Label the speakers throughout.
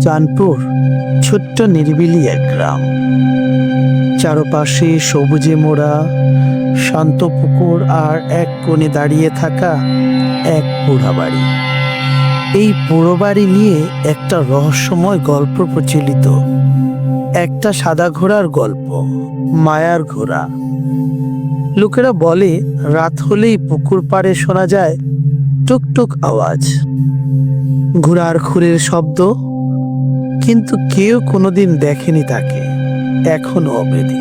Speaker 1: চাঁদপুর, ছোট্ট নিরিবিলি এক গ্রাম। চারপাশে সবুজে মোড়া, শান্ত পুকুর আর এক কোণে দাঁড়িয়ে থাকা এক পোড়া বাড়ি। এই পোড়ো বাড়ি নিয়ে একটা রহস্যময় গল্প প্রচলিত। একটা সাদা ঘোড়ার গল্প, মায়ার ঘোড়া। লোকেরা বলে, রাত হলেই পুকুর পাড়ে শোনা যায় টুকটুক আওয়াজ। ঘোড়ার খুরের শব্দ, কিন্তু কেউ কোনোদিন দেখেনি তাকে, এখনও অবধি।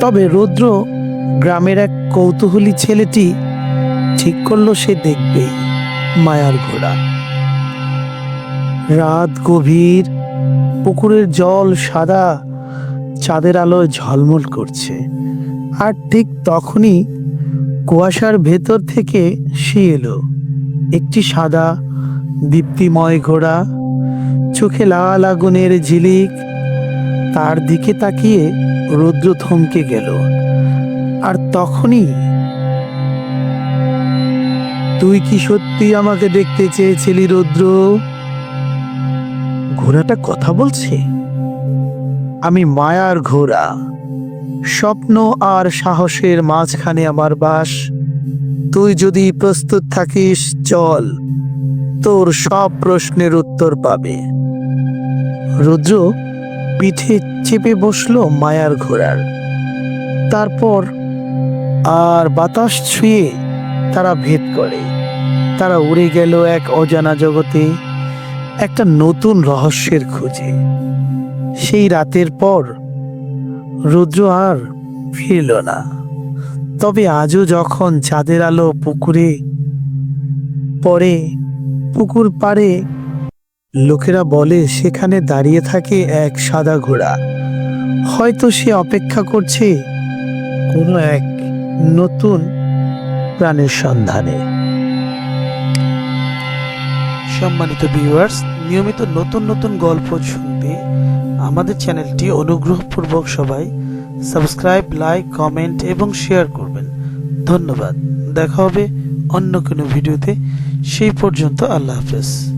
Speaker 1: তবে রৌদ্র গ্রামের এক কৌতূহলী ছেলেটি ঠিক করল সে দেখবে মায়ার ঘোড়া। রাত গভীর, পুকুরের জল সাদা, চাঁদের আলোয় ঝলমল করছে, আর ঠিক তখনই কুয়াশার ভেতর থেকে সে এলো, একটি সাদা দীপ্তিময় ঘোড়া, চোখে লাল আগুনের ঝিলিক, তার দিকে তাকিয়ে রুদ্র থমকে গেল। আর তখনই তুই কি সত্যি আমাকে দেখতে চেয়েছিলি রুদ্র? ঘোড়াটা কথা বলছে? আমি মায়ার ঘোড়া। স্বপ্ন আর সাহসের মাঝখানে আমার বাস। তুই যদি প্রস্তুত থাকিস, চল। তোর সব প্রশ্নের উত্তর পাবে। রুদ্র পিঠে চেপে বসল মায়ার ঘোড়ার। তারপর আর বাতাস ছুঁয়ে তারা ভেদ করে। তারা উড়ে গেল এক অজানা জগতে, একটা নতুন রহস্যের খোঁজে। সেই রাতের পর রুদ্র আর ফিরল না। তবে আজও যখন চাঁদের আলো পুকুরে পরে পুকুর পাড়ে। লোকেরা বলে, সেখানে দাঁড়িয়ে থাকে এক সাদা ঘোড়া। হয়তো সে অপেক্ষা করছে কোনো এক নতুন প্রাণের সন্ধানে। সম্মানিত ভিউয়ার্স নিয়মিত নতুন নতুন গল্প শুনতে আমাদের চ্যানেলটি অনুগ্রহপূর্বক সবাই সাবস্ক্রাইব লাইক কমেন্ট এবং শেয়ার করবেন। ধন্যবাদ। দেখা হবে অন্য কোনো ভিডিওতে সেই পর্যন্ত আল্লাহ হাফেজ।